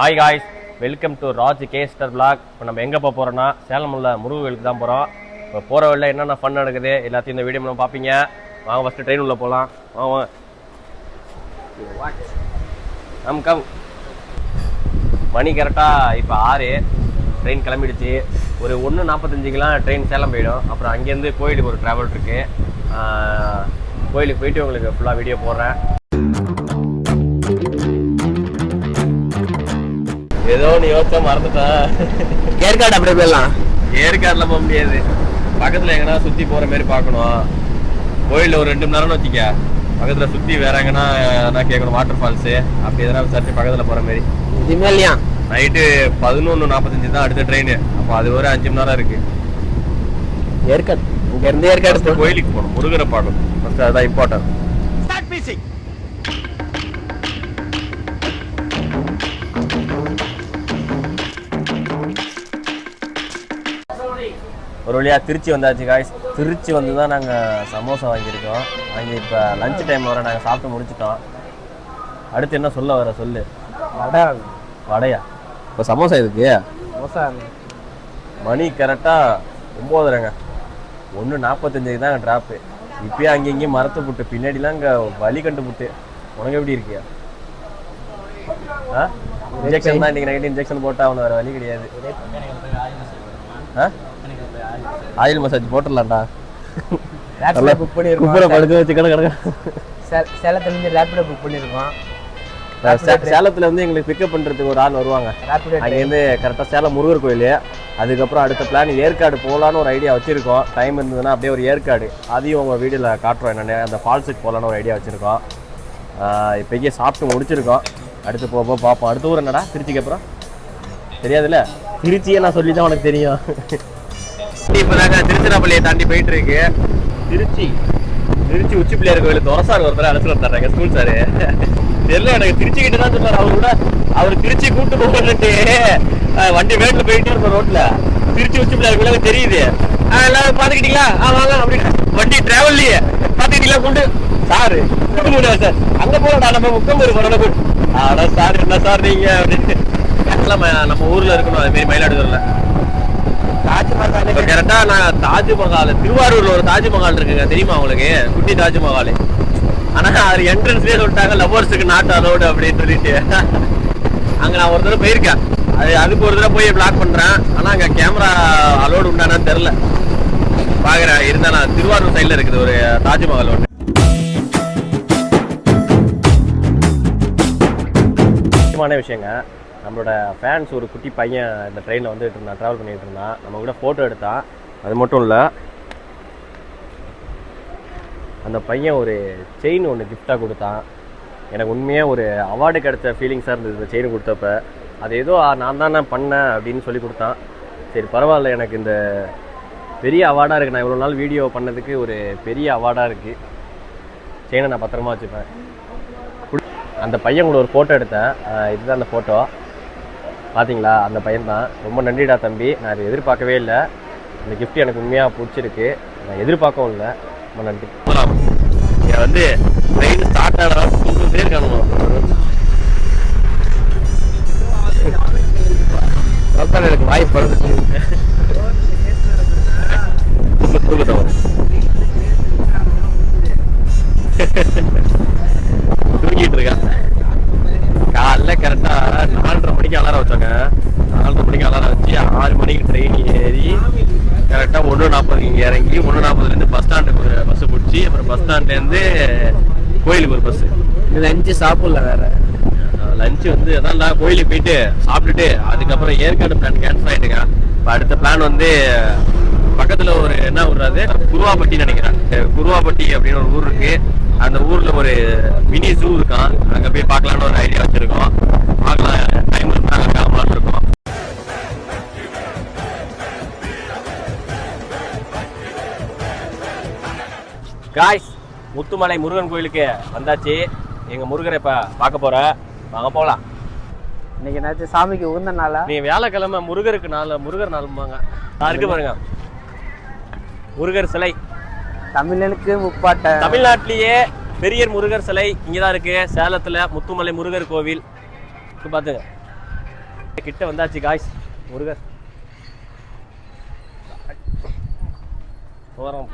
Hi guys welcome to Raj caster vlog இப்போ நம்ம எங்கே போக போகிறோன்னா சேலம் உள்ள முருகர்களுக்கு தான் போகிறோம் இப்போ போகிற வழியில் என்னென்ன ஃபன் நடக்குது எல்லாத்தையும் இந்த வீடியோ நம்ம பார்ப்பீங்க வாங்க ஃபஸ்ட்டு ட்ரெயின் உள்ள போகலாம் வாங்க. கம் கம் மணி கரெக்டாக இப்போ ஆறு. ட்ரெயின் கிளம்பிடுச்சு. ஒரு ஒன்று நாற்பத்தஞ்சுக்கெலாம் ட்ரெயின் சேலம் போயிடும். அப்புறம் அங்கேருந்து கோயிலுக்கு ஒரு ட்ராவல் இருக்குது கோயிலுக்கு போயிட்டு உங்களுக்கு ஃபுல்லாக வீடியோ போடுறேன். ஏதோ நீ யோசிச்சா மறந்துட்டேன் ஏற்காடு அப்படியே போயிடலாம். ஏற்காடுல போக முடியாது. பக்கத்துல எங்கனா சுத்தி போற மாதிரி பார்க்கணும். கோயில்ல ஒரு ரெண்டு மணி நேரம்னு வச்சுக்க. பக்கத்துல சுத்தி வேற எங்கன்னா எதனா கேட்கணும் வாட்டர் ஃபால்ஸ் அப்படி எதனா விசாரிச்சு பக்கத்துல போற மாதிரி. இதுமே இல்லையா நைட்டு பதினொன்று நாற்பத்தஞ்சு தான் அடுத்த ட்ரெயின் அப்போ அது ஒரு அஞ்சு மணி நேரம் இருக்கு. ஏற்காடு. இங்க இருந்து ஏற்காடு கோயிலுக்கு போகணும் முருகரை பார்க்கணும். ஃபர்ஸ்ட் அதான் இம்பார்ட்டன்ட் ஒரு வழியா திருச்சி வந்தாச்சு காய்ஸ் திருச்சி வந்து தான் நாங்கள் சமோசா வாங்கியிருக்கோம். வாங்கி இப்போ லஞ்ச் டைம் வர நாங்கள் சாப்பிட்டு முடிச்சிட்டோம். அடுத்து என்ன சொல்ல வர சொல்லு. வடை. வடையா? இப்போ சமோசா இதுக்கு மோசா மணி கரெக்டாக ஒம்போதுறங்க ஒன்று நாற்பத்தஞ்சுக்கு தான் ட்ராப்பு இப்பயே அங்கே இங்கேயும் மரத்தை புட்டு. பின்னாடிலாம் இங்கே வலி கண்டு புட்டு. உனக்கு எப்படி இருக்கியா? ஆ? இன்ஜெக்ஷன் தான் இன்றைக்கி நைட்டு இன்ஜெக்ஷன் போட்டால் அவனுக்கு வேறு வலி கிடையாது. ஆ? ஆயில் மசாஜ் போட்டுடலாம்டா. ரேப்பிடோ புக் குப்புற பண்ணியிருக்கோம் படுக்க வச்சு கிட சே- சேலத்துலேருந்து ரேப்பிடோ புக் பண்ணியிருக்கோம் சேலத்துல வந்து எங்களுக்கு பிக்கப் பண்ணுறதுக்கு ஒரு ஆள் வருவாங்க. அங்கேருந்து கரெக்டாக சேலம் முருகர் கோயில். அதுக்கப்புறம் அடுத்த பிளான் ஏற்காடு போகலான்னு ஒரு ஐடியா வச்சுருக்கோம். டைம் இருந்ததுன்னா அப்படியே ஒரு ஏற்காடு. அதையும் உங்கள் வீடியோவில் காட்டுறோம் என்னென்ன. அந்த ஃபால்ஸுக்கு போகலான்னு ஒரு ஐடியா வச்சுருக்கோம். இப்போக்கே சாப்பிட்டு முடிச்சிருக்கோம். அடுத்து போக போக பார்ப்போம் அடுத்த ஊர் என்னடா? திருச்சிக்கு அப்புறம்? தெரியாதுல்ல? திருச்சியை நான் சொல்லி தான் உனக்கு தெரியும். இப்போ நாங்கள் திருச்சிராப்பள்ளியை தாண்டி போயிட்டு இருக்கு திருச்சி. திருச்சி உச்சி பிள்ளையார் கோயில் துறசார் ஒருத்தர் அழைச்சிட்டு வந்துடுறாங்க ஸ்கூல் சாரு. தெரியல எனக்கு திருச்சி கிட்ட தான் சொன்னார். அவர் கூட அவர் திருச்சி கூட்டு போகணுட்டு வண்டி வேட்டில் போயிட்டே இருப்போம் ரோட்ல. திருச்சி உச்சி பிள்ளையார் கோயிலுக்கு தெரியுது. எல்லாரும் பாத்துக்கிட்டீங்களா ஆ வாங்க அப்படின்னு வண்டி டிராவல்லையே பாத்துக்கிட்டீங்களா கொண்டு? சார் கூட்டு முடியாது சார்? அங்க போகலாம் நம்ம முக்கம்பூர் போறோம் ஆனா சார் என்ன சார் நீங்க அப்படின்னு. நம்ம ஊர்ல இருக்கணும் அது மாதிரி மயிலாடுதுறையில. தாஜ்மஹால் இப்போ கரெக்டா நான் தாஜ்மஹால் திருவாரூர்ல ஒரு தாஜ்மஹால் இருக்குங்க. தெரியுமா உங்களுக்கு? குட்டி தாஜ்மஹால். ஆனா அது என்ட்ரன்ஸ்லயே சொல்லிட்டாங்க லவ்வர்ஸுக்கு நாட் அலோடு அப்படின்னு சொல்லிட்டு. அங்க நான் ஒரு தடவை போயிருக்கேன். அது அதுக்கு ஒரு தடவை போய் பிளாக் பண்றேன். ஆனா அங்க கேமரா அலோடு உண்டானான்னு தெரியல. பாக்குறேன். இருந்தா நான் திருவாரூர் சைடில் இருக்குது ஒரு தாஜ்மஹால் ஒன்று முக்கியமான விஷயங்க. நம்மளோட ஃபேன்ஸ் ஒரு குட்டி பையன் இந்த ட்ரெயினில் வந்துட்டு இருந்தான் ட்ராவல் பண்ணிட்டு இருந்தான். நம்ம கூட ஃபோட்டோ எடுத்தான். அது மட்டும் இல்லை அந்த பையன் ஒரு செயின் ஒன்று கிஃப்டாக கொடுத்தான். எனக்கு உண்மையாக ஒரு அவார்டு கிடைச்ச ஃபீலிங்ஸாக இருந்தது இந்த செயின் கொடுத்தப்ப. அது ஏதோ நான் தான் நான் பண்ணேன் அப்படின்னு சொல்லி கொடுத்தான். சரி பரவாயில்ல எனக்கு இந்த பெரிய அவார்டாக இருக்குது நான் இவ்வளோ நாள் வீடியோ பண்ணதுக்கு ஒரு பெரிய அவார்டாக இருக்குது செயினை நான் பத்திரமா வச்சுப்பேன். அந்த பையன் கூட ஒரு ஃபோட்டோ எடுத்தேன். இதுதான் அந்த ஃபோட்டோ பார்த்தீங்களா அந்த பையன் தான் ரொம்ப நன்றிடா தம்பி. நான் இதை எதிர்பார்க்கவே இல்லை. இந்த கிஃப்ட் எனக்கு உண்மையாக பிடிச்சிருக்கு. நான் எதிர்பார்க்கவும் இல்லை. ரொம்ப நன்றி. இங்கே வந்து ட்ரெயின் ஸ்டார்ட் ஆனால் தூக்கிட்டே இருக்கானுங்க. எனக்கு வாய்ப்பு வருது தூக்கத்தவன் மணிக்கு அலாரம் வச்சாங்க. நாலரை மணிக்கு அலாரம் வச்சு ஆறு மணிக்கு ட்ரெயின் ஏறி கரெக்டா ஒன்று நாற்பதுக்கு இங்கே இறங்கி ஒன்று நாற்பதுலேருந்து பஸ் ஸ்டாண்டுக்கு ஒரு பஸ் பிடிச்சி அப்புறம் பஸ் ஸ்டாண்ட்லேருந்து கோயிலுக்கு ஒரு பஸ் லஞ்சு சாப்பிடல வேற. லஞ்ச் வந்து அதான்டா கோயிலுக்கு போயிட்டு சாப்பிட்டுட்டு அதுக்கப்புறம் ஏற்காடு பிளான் கேன்சல் ஆயிட்டுங்க இப்போ அடுத்த பிளான் வந்து பக்கத்துல ஒரு என்ன ஊர் அது? குருவாப்பட்டி நினைக்கிறேன். குருவாப்பட்டி அப்படின்னு ஒரு ஊர் இருக்கு. அந்த ஊர்ல ஒரு மினி ஜூ இருக்கான் அங்க போய் பார்க்கலாம்னு ஒரு ஐடியா வச்சிருக்கோம். பார்க்கலாம். டைம் இருக்கோம். காய்ஸ் முத்துமலை முருகன் கோயிலுக்கு வந்தாச்சு. எங்க முருகரை இப்ப பார்க்க போற. வாங்க போகலாம். இன்னைக்கு என்னாச்சும் சாமிக்கு உகந்த நாளா? நீ வியாழக்கிழமை முருகருக்கு நாள் முருகர் நாளும்பாங்க நான் இருக்கு பாருங்க. முருகர் சிலை. தமிழனுக்கு முப்பாட்ட. தமிழ்நாட்டிலேயே பெரியர் முருகர் சிலை இங்கே தான் இருக்கு. சேலத்தில் முத்துமலை முருகர் கோவில். இப்போ பார்த்துங்க கிட்ட வந்தாச்சு காய்ஸ் முருகர் போகிறோம்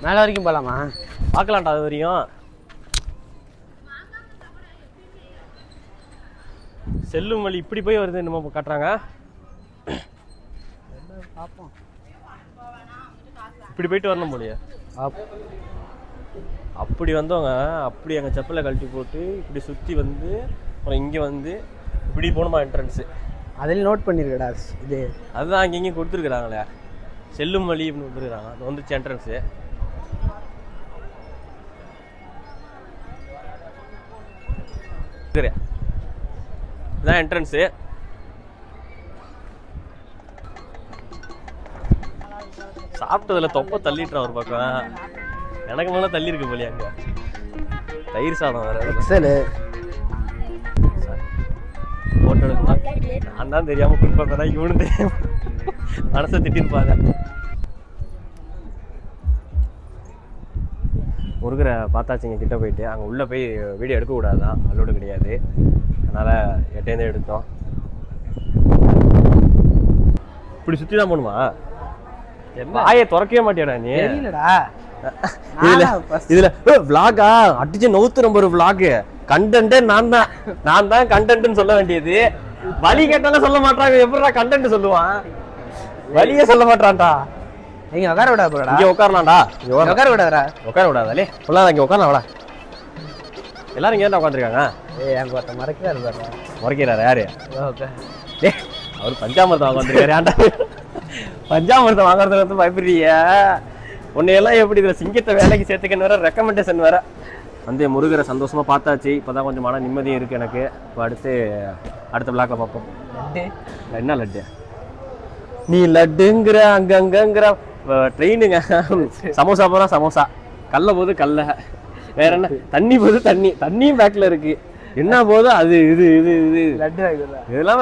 மேலே வரைக்கும் போகலாமா பார்க்கலாம்டா அது வரையும் செல்லும் வழி இப்படி போய் வருது என்னமோ காட்டுறாங்க பார்ப்போம் இப்படி போயிட்டு வரணும் போலியே அப்படி வந்தவங்க அப்படி எங்கள் செப்பலை கழட்டி போட்டு இப்படி சுற்றி வந்து அப்புறம் இங்கே வந்து இப்படி போகணுமா என்ட்ரன்ஸு அதில் நோட் பண்ணியிருக்கடா இது. அதுதான் அங்கே இங்கேயும் கொடுத்துருக்குறாங்களே. செல்லும் வழி அப்படின்னு கொடுத்துருக்காங்க அது வந்துச்சு என்ட்ரன்ஸு சரி. இதான் என்ட்ரன்ஸு சாப்பிட்டதுல தொப்பை தள்ளிட்டுறான் ஒரு பக்கம். எனக்கு மேலே தள்ளி இருக்கு போலியா அங்கே. தயிர் சாதம் வேற. எக்ஸலு. ஃபோட்டோ எடுக்கலாம் நான் தான் தெரியாமல் கொடுப்பேன் இவனு தெரியாம மனசை திட்டிருப்பாங்க முருகரை பார்த்தாச்சுங்க கிட்ட போயிட்டு. அங்கே உள்ளே போய் வீடியோ எடுக்கக்கூடாதான் அலோடு கிடையாது. அதனால் எட்டேந்தே எடுத்தோம். இப்படி சுற்றி தான் போகணுமா வாயை திறக்கவே மாட்டியாடா நீ? தெரியலடா. இதுல இதுல விளாகா அடிச்சு நவுத்து நம்ம ஒரு விளாக் கண்டென்ட்டே நான் தான். நான் தான் கண்டென்ட்னு சொல்ல வேண்டியது. வழி கேட்டாலும் சொல்ல மாட்டாங்க. எப்படிடா கண்டென்ட் சொல்லுவான்? வழியே சொல்ல மாட்டான்டா. இங்க உட்கார விடா போடா இங்க உட்காரலாம்டா. உட்கார விடாதடா. உட்கார விடாதாலே சொல்லாத இங்க உட்காரலாம் வாடா. எல்லாரும் இங்கே உட்காந்துருக்காங்க ஏய் அங்க ஒருத்த மறைக்கிறாரு பாருடா முறைக்கிறாரு யாரு? ஓகே. ஏ அவர் பஞ்சாமிரதம் வாங்க வந்திருக்காரு ஏன்டா பஞ்சாமிரதம் வாங்குறதுக்கு வந்து பயப்படுறீங்க உன்னையெல்லாம் எப்படி இதில் சிங்கத்தை வேலைக்கு சேர்த்துக்கன்னு வேற ரெக்கமெண்டேஷன் வேற. வந்து முருகரை சந்தோஷமா பார்த்தாச்சு. இப்போதான் கொஞ்சம் மன நிம்மதியும் இருக்கு எனக்கு. இப்போ அடுத்து அடுத்த பிளாக்ல பார்ப்போம். என்ன லட்டு? நீ லட்டுங்கிற அங்கங்கங்கிற ட்ரெயினுங்க. சமோசா போகிறா சமோசா. கல்ல போது கல்ல. வேற என்ன? தண்ணி போது தண்ணி. தண்ணியும் பேக்கில் இருக்கு. என்ன போது? அது இது இது இது. லட்டு இதெல்லாம்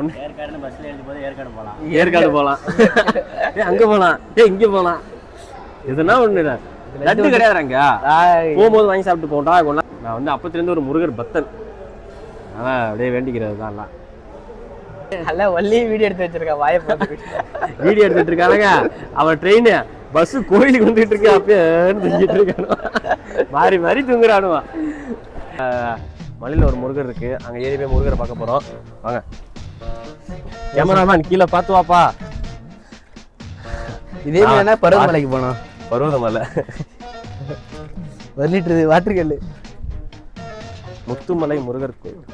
ஒன்று ஏற்காடு எழுதி போது ஏற்காடு போலாம். ஏற்காடு போகலாம் ஏ அங்கே போகலாம் ஏ இங்கே போகலாம் எதுனா ஒன்று லட்டு கிடையாது அங்க போகும்போது வாங்கி சாப்பிட்டு போண்டா கொண்டா நான் வந்து அப்பத்துலேருந்து ஒரு முருகர் பக்தன். அதான் அப்படியே வேண்டிக்கிறது தான் எல்லாம். நல்லா ஒல்லி வீடியோ எடுத்து வச்சிருக்கா வாயை வீடியோ எடுத்துட்டு இருக்கானுங்க அவன் ட்ரெயின் பஸ் கோயிலுக்கு வந்துட்டு இருக்கு அப்பயே தூங்கிட்டு இருக்கானுவா. மாறி மாறி தூங்குறானுவா. மலையில் ஒரு முருகர் இருக்கு. அங்க ஏறி போய் முருகரை பார்க்க போறோம். வாங்க. கேமராமேன் கீழே பார்த்து வாப்பா. இதே என்ன பருவமலைக்கு போனோம்? பருவதமலை ஒரு லிட்டரு முத்துமலை முருகர் கோயில்.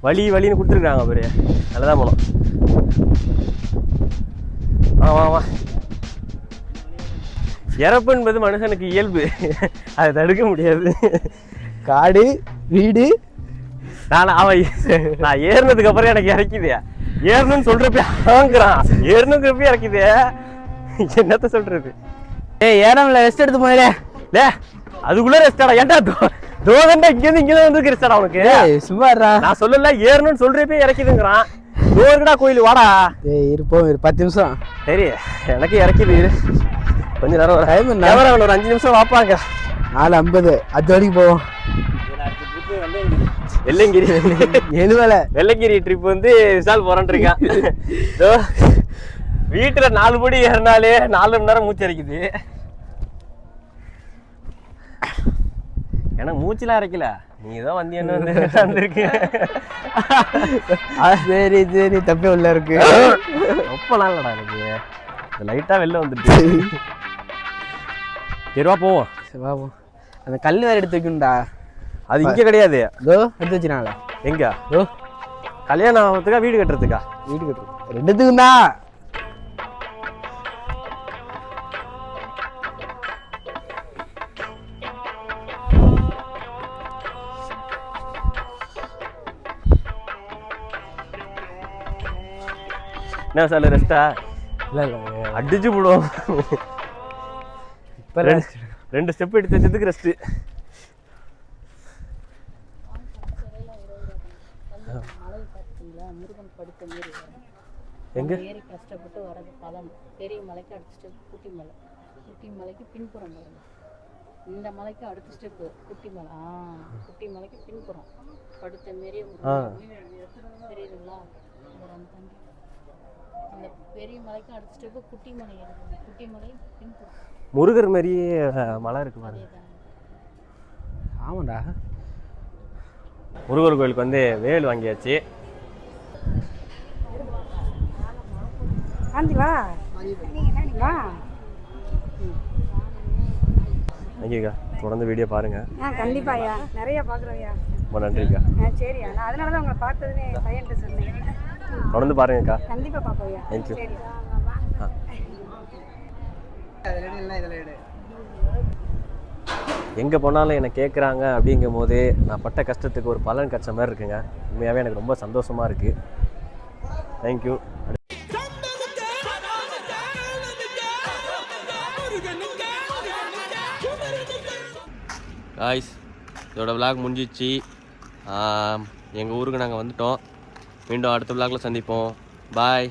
வழி வழின்னு கொடுத்துருக்காங்க பேரு நல்லதான் போனோம். வா வா இறப்பு என்பது மனுஷனுக்கு இயல்பு. அதை தடுக்க முடியாது. காடு வீடு. நான் அவன் நான் ஏறினதுக்கு அப்புறம் எனக்கு இறக்குது. ஏறணும்னு சொல்றப்ப வாங்குறான் ஏறணுங்கிறப்ப இறக்குது. என்னத்த சொல்றது? ஏய் ஏறாமல ரெஸ்ட் எடுத்து போயிடே லே அதுக்குள்ள ரெஸ்டாடா ஏன்டா தோ- தோதண்டா இங்கேருந்து இங்கேருந்து வந்து ரெஸ்டாடா உனக்கு? ஏய் சும்மா இருடா. நான் சொல்லல ஏறணும்னு சொல்றப்ப இறக்குதுங்கிறான். தோருடா கோயில் வாடா. ஏய் இருப்போம் இரு பத்து நிமிஷம். சரி எனக்கு இறக்குது இரு. கொஞ்ச நேரம் ஒரு என்ன? கேமரா ஒரு அஞ்சு நிமிஷம் வாப்பாங்க. நாலு ஐம்பது. அது வரைக்கும் போவோம் வெள்ளங்கிரி. எழுவல. வெள்ளங்கிரி ட்ரிப் வந்து விசால் போறான் இருக்கான். வீட்டுல நாலு படி ஏறினாலே நாலு மணி நேரம் மூச்சு அரைக்குது எனக்கு மூச்சுலாம் அரைக்கல. நீ தான் வந்து என்ன வந்து வந்திருக்கு சரி சரி தப்பே உள்ள இருக்கு. ரொப்பலாம் இல்லடா எனக்கு. லைட்டா வெளில வந்துட்டு சரிவா போவோம். சரி, வா, போ. அந்த கல் வேற எடுத்து வைக்கணும்டா. அது இங்க கிடையாது. இதோ எடுத்து வச்சுனாங்களா எங்க? இதோ. கல்யாணம் ஆகிறதுக்கா வீடு கட்டுறதுக்கா? வீடு கட்டுறோம் ரெண்டுத்துக்கும் தான் என்ன சார் ரெஸ்டா இல்லை இல்லை அடிச்சு போடுவோம். இப்போ ரெண்டு ஸ்டெப் எடுத்து வச்சதுக்கு ரெஸ்ட்டு மலை பார்த்தீங்களா முருகன் படுத்த மாரி வரும் எங்க? ஏறி கஷ்டப்பட்டு வரது பலன். பெரிய மலைக்கு அடுத்த ஸ்டெப் குட்டி மலை. குட்டி மலைக்கு பின்புறம் பாருங்க இந்த மலைக்கு அடுத்த ஸ்டெப்பு குட்டி மலை. ஆ குட்டி மலைக்கு பின்புறம். படுத்த மாரி. தெரியுதுங்களா? ஒரு அந்த தண்டி அந்த பெரிய மலைக்கு அடுத்த ஸ்டெப்பு குட்டி மலை ஏறுது குட்டி மலை பின்புறம் முருகர் மாதிரியே மலை இருக்கு பாருங்க. ஆமாண்டா. முருகர் கோயிலுக்கு வந்து வேல் வாங்கியாச்சு. ஆண்டி வா. வா. தேங்க்யூக்கா தொடர்ந்து வீடியோ பாருங்க. ஆ கண்டிப்பாயா நிறைய பார்க்குறோம்யா ரொம்ப நன்றிக்கா. ஆ சரியா. நான் அதனால தான் உங்களை பார்த்ததுன்னு என் பையன்கிட்ட சொன்னேன். தொடர்ந்து பாருங்கக்கா. கண்டிப்பாக பார்ப்போம்யா தேங்க்யூ எங்கே போனாலும் என்னை கேட்குறாங்க அப்படிங்கும் போது நான் பட்ட கஷ்டத்துக்கு ஒரு பலன் கிடச்ச மாதிரி இருக்குங்க. உண்மையாகவே எனக்கு ரொம்ப சந்தோஷமாக இருக்குது தேங்க்யூ காய்ஸ் இதோட விலாக் முடிஞ்சிச்சு. எங்கள் ஊருக்கு நாங்கள் வந்துட்டோம். மீண்டும் அடுத்த விலாகில் சந்திப்போம். பாய்